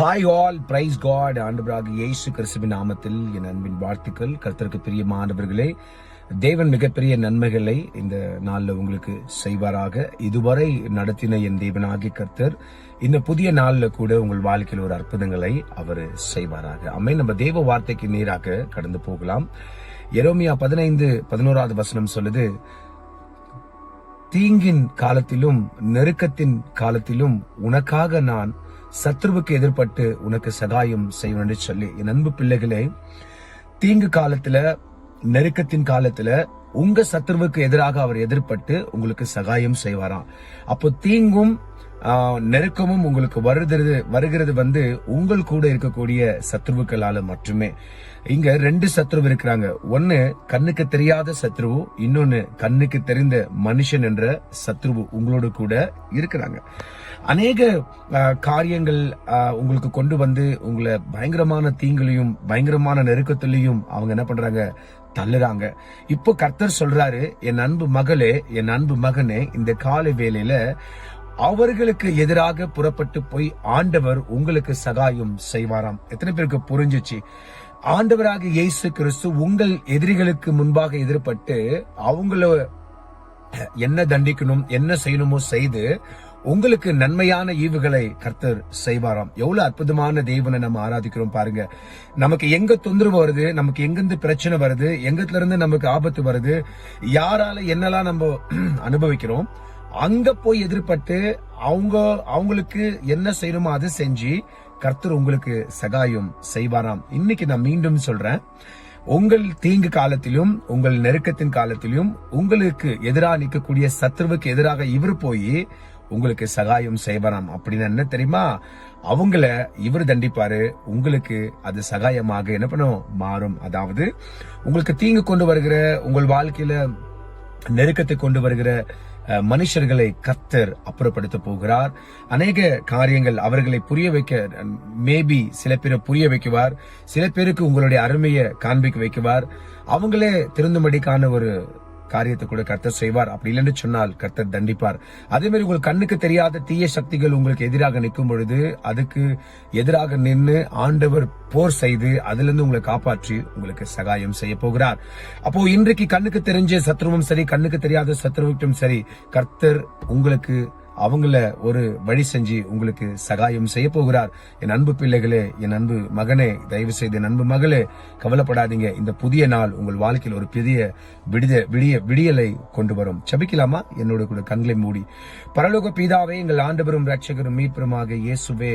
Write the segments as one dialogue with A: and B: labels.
A: hi all price God ஆண்டவராக இயேசு கிறிஸ்துவின் நாமத்தில் என் அன்பின் வாழ்த்துக்கள் கர்த்தருக்கு மாணவர்களே தேவன் மிகப்பெரிய நன்மைகளை இந்த நாளில் உங்களுக்கு செய்வாராக இதுவரை நடத்தின என் தேவனாகி கர்த்தர் இந்த புதிய நாளில் கூட உங்கள் வாழ்க்கையில் ஒரு அற்புதங்களை அவர் செய்வாராக அம்மே நம்ம தேவ வார்த்தைக்கு நேராக கடந்து போகலாம் எரோமியா பதினைந்து பதினோராவது வசனம் சொல்லுது தீங்கின் காலத்திலும் நெருக்கத்தின் காலத்திலும் உனக்காக நான் சத்ருவுக்கு எதிர்பட்டு உனக்கு சகாயம் செய்யணும்னு சொல்லி என் அன்பு பிள்ளைகளே தீங்கு காலத்துல நெருக்கத்தின் காலத்துல உங்க சத்ருவுக்கு எதிராக அவர் எதிர்பட்டு உங்களுக்கு சகாயம் செய்வாராம் அப்போ தீங்கும் நெருக்கமும் உங்களுக்கு வருகிறது வருகிறது வந்து உங்கள் கூட இருக்கக்கூடிய சத்ருவுக்களால மட்டுமே இங்க ரெண்டு சத்ருவு இருக்கிறாங்க ஒன்னு கண்ணுக்கு தெரியாத சத்ரு இன்னொன்னு கண்ணுக்கு தெரிந்த மனுஷன் என்ற சத்ருவு உங்களோட கூட இருக்கிறாங்க அநேக காரியங்கள் உங்களுக்கு கொண்டு வந்து உங்களை பயங்கரமான தீங்குலையும் பயங்கரமான நெருக்கத்திலையும் அவங்க என்ன பண்றாங்க தள்ளுறாங்க இப்போ கர்த்தர் சொல்றாரு என் அன்பு மகளே என் அன்பு மகனே இந்த காலை வேலையில அவர்களுக்கு எதிராக புறப்பட்டு போய் ஆண்டவர் உங்களுக்கு சகாயம் செய்வாராம் எத்தனை பேருக்கு புரிஞ்சிச்சு ஆண்டவராக இயேசு கிறிஸ்து உங்கள் எதிரிகளுக்கு முன்பாக எதிர்பட்டு அவங்கள என்ன தண்டிக்கணும் என்ன செய்யணுமோ செய்து உங்களுக்கு நன்மையான ஈவுகளை கர்த்தர் செய்வாராம் எவ்வளவு அற்புதமான தெய்வனை நம்ம ஆராதிக்கிறோம் பாருங்க நமக்கு எங்க தொந்தரவு வருது நமக்கு எங்கிருந்து பிரச்சனை வருது எங்கத்துல இருந்து நமக்கு ஆபத்து வருது யாரால என்னெல்லாம் நம்ம அனுபவிக்கிறோம் அங்க போய் எதிர்பட்டு அவங்க அவங்களுக்கு என்ன செய்யணுமோ அதை செஞ்சு கர்த்தர் உங்களுக்கு சகாயம் செய்வாராம் இன்னைக்கு நான் மீண்டும் சொல்றேன் உங்கள் தீங்கு காலத்திலும் உங்கள் நெருக்கத்தின் காலத்திலும் உங்களுக்கு எதிராக நிற்கக்கூடிய சத்ருவுக்கு எதிராக இவர் போய் உங்களுக்கு சகாயம் செய்வாராம் அப்படின்னு என்ன தெரியுமா அவங்கள இவர் தண்டிப்பாரு உங்களுக்கு அது சகாயமாக என்ன பண்ணும் மாறும் அதாவது உங்களுக்கு தீங்கு கொண்டு வருகிற உங்கள் வாழ்க்கையில நெருக்கத்தை கொண்டு வருகிற மனுஷர்களை கத்தர் அப்புறப்படுத்த போகிறார் அநேக காரியங்கள் அவர்களை புரிய வைக்க மேபி சில பேரை புரிய வைக்குவார் சில பேருக்கு உங்களுடைய அருமையை காண்பிக்க வைக்குவார் அவங்களே திருந்தும்படிக்கான ஒரு காரியத்தை கூட கர்த்தர் செய்வார் அப்படி இல்லைன்னு சொன்னால் கர்த்தர் தண்டிப்பார் அதே மாதிரி உங்கள் கண்ணுக்கு தெரியாத தீய சக்திகள் உங்களுக்கு எதிராக நிற்கும் பொழுது அதுக்கு எதிராக நின்று ஆண்டவர் போர் செய்து இருந்து உங்களை காப்பாற்றி உங்களுக்கு சகாயம் செய்ய போகிறார் அப்போ இன்றைக்கு கண்ணுக்கு தெரிஞ்ச சத்ருவும் சரி கண்ணுக்கு தெரியாத சத்ருவிட்டும் சரி கர்த்தர் உங்களுக்கு அவங்கள ஒரு வழி செஞ்சு உங்களுக்கு சகாயம் செய்ய போகிறார் என் அன்பு பிள்ளைகளே என் அன்பு மகனே தயவு செய்து என் அன்பு மகளே கவலைப்படாதீங்க இந்த புதிய நாள் உங்கள் வாழ்க்கையில் ஒரு பெரிய விடுத விடிய விடியலை கொண்டு வரும் சபிக்கலாமா என்னோட கூட கண்களை மூடி பரலோக பீதாவே எங்கள் ஆண்டவரும் ரட்சகரும் மீட்பெருமாக இயேசுவே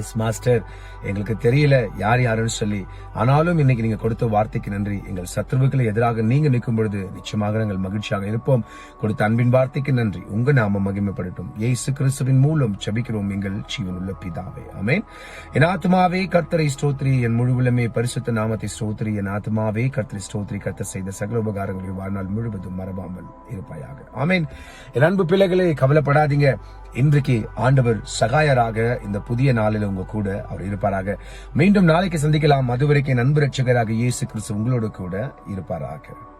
A: எஸ் மாஸ்டர் எங்களுக்கு தெரியல யார் யாருன்னு சொல்லி ஆனாலும் இன்னைக்கு நீங்க கொடுத்த வார்த்தைக்கு நன்றி எங்கள் சத்ருவுக்கு எதிராக நீங்க நிற்கும் பொழுது நிச்சயமாக நாங்கள் மகிழ்ச்சியாக இருப்போம் கொடுத்த அன்பின் வார்த்தைக்கு நன்றி உங்க நாம மகிமைப்படட்டும் ஏசு கிறிஸ்துவின் மூலம் ஜபிக்கிறோம் எங்கள் ஜீவனுள்ள பிதாவே அமேன் என் ஆத்மாவே கர்த்தரை ஸ்தோத்ரி என் முழு முழுவலுமே பரிசுத்த நாமத்தை ஸ்தோத்ரி என் ஆத்மாவே கர்த்தரை ஸ்தோத்ரி கர்த்தர் செய்த சகல உபகாரங்களை வாழ்நாள் முழுவதும் மறவாமல் இருப்பாயாக ஆமேன் என் அன்பு பிள்ளைகளை கவலைப்படாதீங்க இன்றைக்கு ஆண்டவர் சகாயராக இந்த புதிய நாளில் வேலையில் உங்க கூட அவர் இருப்பாராக மீண்டும் நாளைக்கு சந்திக்கலாம் அதுவரைக்கும் நண்பு ரட்சகராக இயேசு கிறிஸ்து உங்களோட கூட இருப்பாராக